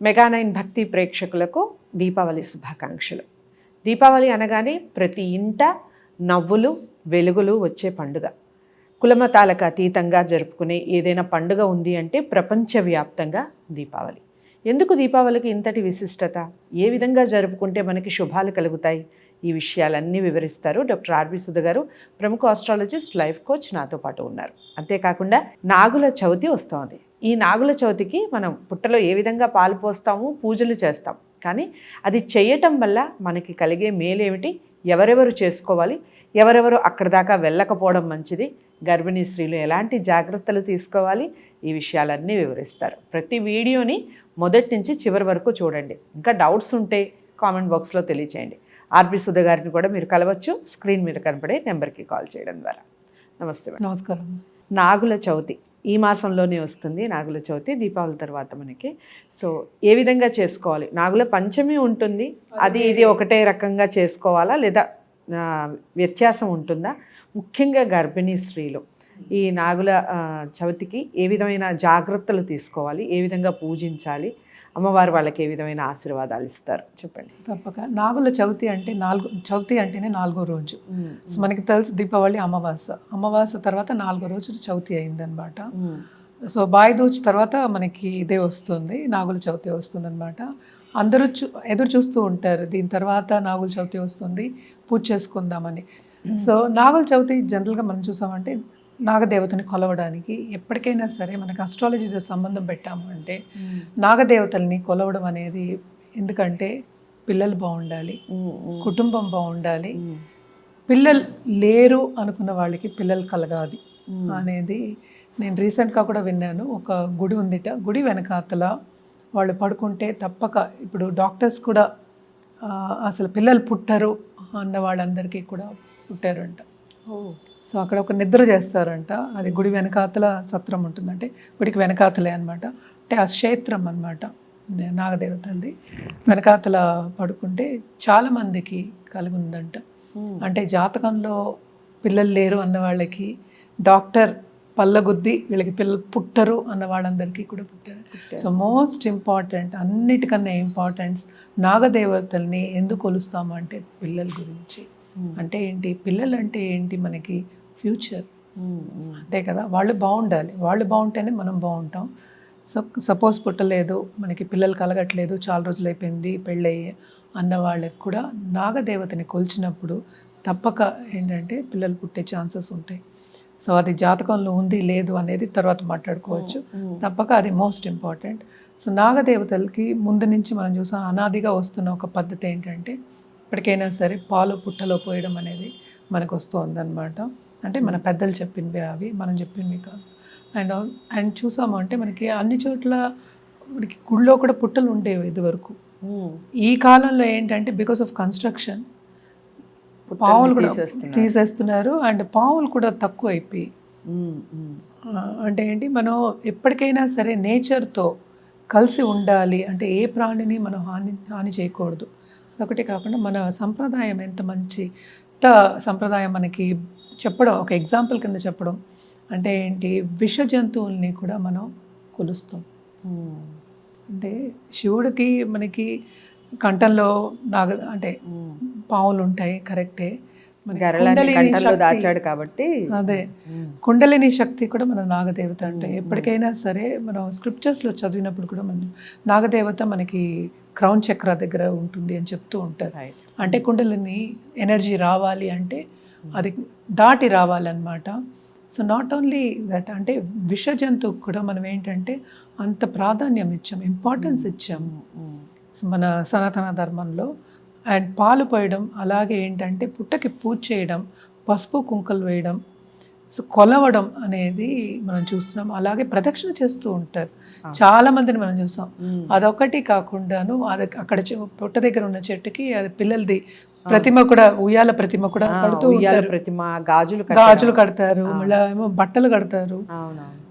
Mega Nine భక్తి ప్రేక్షకులకు దీపావళి శుభాకాంక్షలు. దీపావళి అనగానే ప్రతి ఇంట నవ్వులు వెలుగులు వచ్చే పండుగ. కులమతాలకు అతీతంగా జరుపుకునే ఏదైనా పండుగ ఉంది అంటే ప్రపంచవ్యాప్తంగా దీపావళి. ఎందుకు దీపావళికి ఇంతటి విశిష్టత? ఏ విధంగా జరుపుకుంటే మనకి శుభాలు కలుగుతాయి? ఈ విషయాలన్నీ వివరిస్తారు డాక్టర్ ఆర్వి సుధ గారు ప్రముఖ ఆస్ట్రాలజిస్ట్ లైఫ్ కోచ్ నాతో పాటు ఉన్నారు. అంతేకాకుండా నాగుల చవితి వస్తోంది. ఈ నాగుల చవితికి మనం పుట్టలో ఏ విధంగా పాలు పోస్తాము? పూజలు చేస్తాం. కానీ అది చేయటం వల్ల మనకి కలిగే మేలేమిటి? ఎవరెవరు చేసుకోవాలి? ఎవరెవరు అక్కడ దాకా వెళ్ళకపోవడం మంచిది? గర్భిణీ స్త్రీలు ఎలాంటి జాగ్రత్తలు తీసుకోవాలి? ఈ విషయాలన్నీ వివరిస్తారు. ప్రతి వీడియోని మొదటి నుంచి చివరి వరకు చూడండి. ఇంకా డౌట్స్ ఉంటే కామెంట్ బాక్స్లో తెలియచేయండి. ఆర్పి సుధ గారిని కూడా మీరు కలవచ్చు. స్క్రీన్ మీద కనపడే నెంబర్కి కాల్ చేయడం ద్వారా. నమస్తే నమస్కారం. నాగుల చవితి. ఈ మాసంలోనే వస్తుంది నాగుల చవితి దీపావళి తర్వాత మనకి. సో ఏ విధంగా చేసుకోవాలి? నాగుల పంచమి ఉంటుంది. అది ఇది ఒకటే రకంగా చేసుకోవాలా? లేదా వ్యత్యాసం ఉంటుందా? ముఖ్యంగా గర్భిణీ స్త్రీలు ఈ నాగుల చవితికి ఏ విధమైన జాగ్రత్తలు తీసుకోవాలి? ఏ విధంగా పూజించాలి? అమ్మవారు వాళ్ళకి ఏ విధమైన ఆశీర్వాదాలు ఇస్తారు? చెప్పండి. తప్పక. నాగుల చవితి అంటే నాలుగు చవితి అంటేనే నాలుగో రోజు. సో మనకి తెలుసు దీపావళి అమావాస. అమావాస తర్వాత నాలుగో రోజు చవితి అయిందనమాట. సో బాయిదూజ్ తర్వాత మనకి ఇదే వస్తుంది నాగుల చవితి వస్తుంది అనమాట అందరూ చూ ఎదురు చూస్తూ ఉంటారు దీని తర్వాత నాగుల చవితి వస్తుంది పూజ చేసుకుందామని. సో నాగుల చవితి జనరల్గా మనం చూసామంటే నాగదేవతని కొలవడానికి ఎప్పటికైనా సరే మనకి అస్ట్రాలజీతో సంబంధం పెట్టాము అంటే నాగదేవతల్ని కొలవడం అనేది ఎందుకంటే పిల్లలు బాగుండాలి కుటుంబం బాగుండాలి. పిల్లలు లేరు అనుకున్న వాళ్ళకి పిల్లలు కలగాలి అనేది నేను రీసెంట్గా కూడా విన్నాను. ఒక గుడి ఉందిట. గుడి వెనకాతల వాళ్ళు పడుకుంటే తప్పక ఇప్పుడు డాక్టర్స్ కూడా అసలు పిల్లలు పుట్టరు అన్న వాళ్ళందరికీ కూడా పుట్టారంట. సో అక్కడ ఒక నిద్ర చేస్తారంట. అది గుడి వెనకాతల సత్రం ఉంటుందంటే గుడికి వెనకాతలే అనమాట అంటే ఆ క్షేత్రం అనమాట నాగదేవతలది. వెనకాతల పడుకుంటే చాలామందికి కలుగుందంట. అంటే జాతకంలో పిల్లలు లేరు అన్న వాళ్ళకి డాక్టర్ పల్లగుద్ది వీళ్ళకి పిల్లలు పుట్టరు అన్న వాళ్ళందరికీ కూడా పుట్టారు. సో మోస్ట్ ఇంపార్టెంట్ అన్నిటికన్నా ఇంపార్టెంట్స్ నాగదేవతల్ని ఎందుకు కొలుస్తాము అంటే పిల్లల గురించి. అంటే ఏంటి? పిల్లలు అంటే ఏంటి మనకి ఫ్యూచర్? అంతే కదా? వాళ్ళు బాగుండాలి. వాళ్ళు బాగుంటేనే మనం బాగుంటాం. సో సపోజ్ పుట్టలేదు మనకి పిల్లలు కలగట్లేదు చాలా రోజులు అయిపోయింది పెళ్ళయ్యి అన్న వాళ్ళకి కూడా నాగదేవతని కొలిచినప్పుడు తప్పక ఏంటంటే పిల్లలు పుట్టే ఛాన్సెస్ ఉంటాయి. సో అది జాతకంలో ఉంది లేదు అనేది తర్వాత మాట్లాడుకోవచ్చు. తప్పక అది మోస్ట్ ఇంపార్టెంట్. సో నాగదేవతలకి ముందు నుంచి మనం చూసాం అనాదిగా వస్తున్న ఒక పద్ధతి ఏంటంటే ఇప్పటికైనా సరే పాలు పుట్టలో పోయడం అనేది మనకు వస్తుందన్నమాట అంటే మన పెద్దలు చెప్పినవి అవి మనం చెప్పినవి కాదు. అండ్ అండ్ చూసాము అంటే మనకి అన్ని చోట్ల మనకి గుళ్ళో కూడా పుట్టలు ఉండేవి ఇదివరకు. ఈ కాలంలో ఏంటంటే బికాస్ ఆఫ్ కన్స్ట్రక్షన్ పావులు కూడా తీసేస్తున్నారు. అండ్ పావులు కూడా తక్కువ అయిపోయి అంటే ఏంటి? మనం ఎప్పటికైనా సరే నేచర్తో కలిసి ఉండాలి. అంటే ఏ ప్రాణిని మనం హాని హాని చేయకూడదు. అదొకటే కాకుండా మన సంప్రదాయం ఎంత మంచి సంప్రదాయం మనకి చెప్పడం ఒక ఎగ్జాంపుల్ కింద చెప్పడం అంటే ఏంటి? విష జంతువుల్ని కూడా మనం కొలుస్తాం. అంటే శివుడికి మనకి కంఠంలో నాగ అంటే పావులు ఉంటాయి కరెక్టే. దాచాడు కాబట్టి అదే. కుండలిని శక్తి కూడా మన నాగదేవత అంటే ఎప్పటికైనా సరే మనం స్క్రిప్చర్స్లో చదివినప్పుడు కూడా మనం నాగదేవత మనకి క్రౌన్ చక్ర దగ్గర ఉంటుంది అని చెప్తూ ఉంటారు. అంటే కుండలిని ఎనర్జీ రావాలి అంటే అది దాటి రావాలన్నమాట. సో నాట్ ఓన్లీ దట్ అంటే విష జంతువుకు కూడా మనం ఏంటంటే అంత ప్రాధాన్యం ఇచ్చాం ఇంపార్టెన్స్ ఇచ్చాము. సో మన సనాతన ధర్మంలో. అండ్ పాలు పోయడం అలాగే ఏంటంటే పుట్టకి పూజ చేయడం పసుపు కుంకలు వేయడం సో కొలవడం అనేది మనం చూస్తున్నాం. అలాగే ప్రదక్షిణ చేస్తూ ఉంటారు. చాలా మందిని మనం చూసాం అదొకటి కాకుండాను అది అక్కడ పుట్ట దగ్గర ఉన్న చెట్టుకి అది పిల్లలది ప్రతిమ కూడా ఉయ్యాల ప్రతిమ కూడా కడుతూ ఉయ్యాల. ప్రతిమ గాజులు. గాజులు కడతారు మళ్ళీ ఏమో బట్టలు కడతారు.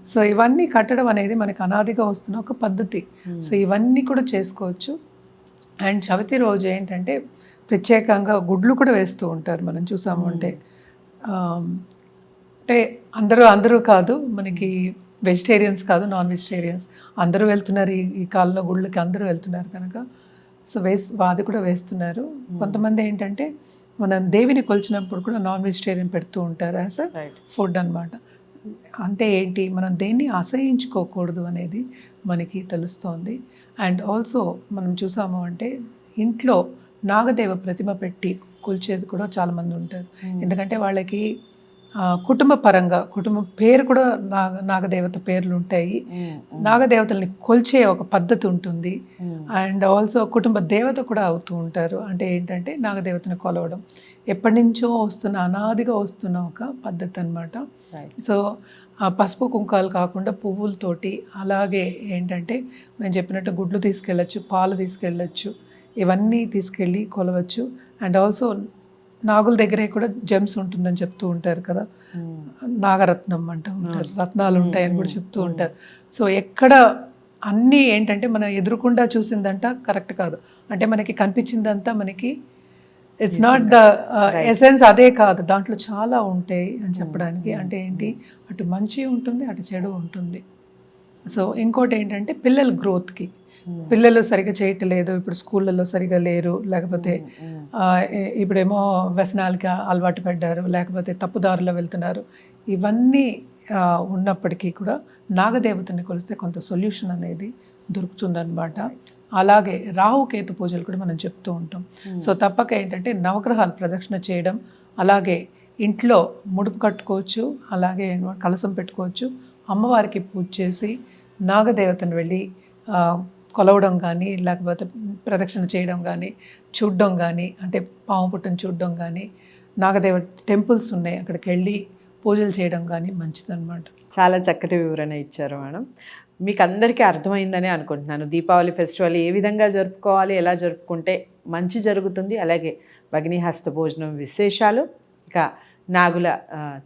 సో ఇవన్నీ కట్టడం అనేది మనకి అనాదిగా వస్తున్న ఒక పద్ధతి. సో ఇవన్నీ కూడా చేసుకోవచ్చు. అండ్ చవితి రోజు ఏంటంటే ప్రత్యేకంగా గుడ్లు కూడా వేస్తూ ఉంటారు. మనం చూసాము అంటే అంటే అందరూ అందరూ కాదు మనకి వెజిటేరియన్స్ కాదు నాన్ వెజిటేరియన్స్ అందరూ వెళ్తున్నారు ఈ ఈ కాలంలో గుళ్ళకి అందరూ వెళ్తున్నారు కనుక. సో వేస్ అది కూడా వేస్తున్నారు. కొంతమంది ఏంటంటే మనం దేవిని కొలిచినప్పుడు కూడా నాన్ వెజిటేరియన్ పెడుతూ ఉంటారు యాజ్ ఫుడ్ అన్నమాట. అంటే ఏంటి మనం దేన్ని అసహించుకోకూడదు అనేది మనకి తెలుస్తోంది. అండ్ ఆల్సో మనం చూసాము అంటే ఇంట్లో నాగదేవ ప్రతిమ పెట్టి కొలిచేది కూడా చాలామంది ఉంటారు. ఎందుకంటే వాళ్ళకి కుటుంబ పరంగా కుటుంబం పేరు కూడా నాగ నాగదేవత పేర్లు ఉంటాయి. నాగదేవతల్ని కొల్చే ఒక పద్ధతి ఉంటుంది. అండ్ ఆల్సో కుటుంబ దేవత కూడా అవుతూ ఉంటారు. అంటే ఏంటంటే నాగదేవతని కొలవడం. ఎప్పటి నుంచో వస్తున్న అనాదిగా వస్తున్న ఒక పద్ధతి అన్నమాట. రైట్ సో పసుపు కుంకాలు కాకుండా పువ్వులతోటి అలాగే ఏంటంటే నేను చెప్పినట్టు గుడ్లు తీసుకెళ్ళచ్చు పాలు తీసుకెళ్ళచ్చు ఇవన్నీ తీసుకెళ్ళి కొలవచ్చు. అండ్ ఆల్సో నాగుల దగ్గరే కూడా జెమ్స్ ఉంటుందని చెప్తూ ఉంటారు కదా. నాగరత్నం అంటూ ఉంటారు. రత్నాలు ఉంటాయని కూడా చెప్తూ ఉంటారు. సో ఎక్కడ అన్నీ ఏంటంటే మనం ఎదురుకుండా చూసిందంట కరెక్ట్ కాదు. అంటే మనకి కనిపించిందంతా మనకి ఇట్స్ నాట్ ద ఎసెన్స్ అదే కాదు. దాంట్లో చాలా ఉంటాయి అని చెప్పడానికి. అంటే ఏంటి? అటు మంచి ఉంటుంది అటు చెడు ఉంటుంది. సో ఇంకోటి ఏంటంటే పిల్లల గ్రోత్కి పిల్లలు సరిగా చేయట్లేదు ఇప్పుడు స్కూళ్ళల్లో సరిగా లేరు లేకపోతే ఇప్పుడేమో వ్యసనాలకి అలవాటు పడ్డారు లేకపోతే తప్పుదారులో వెళ్తున్నారు. ఇవన్నీ ఉన్నప్పటికీ కూడా నాగదేవతని కొలిస్తే కొంత సొల్యూషన్ అనేది దొరుకుతుందన్నమాట. అలాగే రాహుకేతు పూజలు కూడా మనం చెప్తూ ఉంటాం. సో తప్పక ఏంటంటే నవగ్రహాలు ప్రదక్షిణ చేయడం అలాగే ఇంట్లో ముడుపు కట్టుకోవచ్చు అలాగే కలసం పెట్టుకోవచ్చు అమ్మవారికి పూజ చేసి నాగదేవతను వెళ్ళి కొలవడం కానీ లేకపోతే ప్రదక్షిణ చేయడం కానీ చూడడం కానీ అంటే పాము పుట్టను చూడడం కానీ నాగదేవ టెంపుల్స్ ఉన్నాయి అక్కడికి వెళ్ళి పూజలు చేయడం కానీ మంచిదన్నమాట. చాలా చక్కటి వివరణ ఇచ్చారు మేడం. మీకు అందరికీ అర్థమైందని అనుకుంటున్నాను. దీపావళి ఫెస్టివల్ ఏ విధంగా జరుపుకోవాలి ఎలా జరుపుకుంటే మంచి జరుగుతుంది అలాగే భగిని హస్త భోజనం విశేషాలు. ఇక నాగుల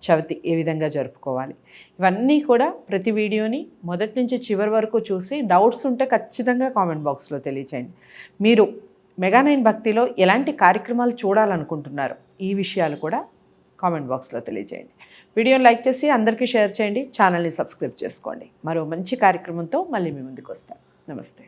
చవితి ఏ విధంగా జరుపుకోవాలి. ఇవన్నీ కూడా ప్రతి వీడియోని మొదటి నుంచి చివరి వరకు చూసి డౌట్స్ ఉంటే ఖచ్చితంగా కామెంట్ బాక్స్లో తెలియచేయండి. మీరు మెగానైన్ భక్తిలో ఎలాంటి కార్యక్రమాలు చూడాలనుకుంటున్నారు ఈ విషయాలు కూడా కామెంట్ బాక్స్లో తెలియజేయండి వీడియోని లైక్ చేసి అందరికీ షేర్ చేయండి. ఛానల్ని సబ్స్క్రైబ్ చేసుకోండి. మరో మంచి కార్యక్రమంతో మళ్ళీ మీ ముందుకు వస్తాను నమస్తే.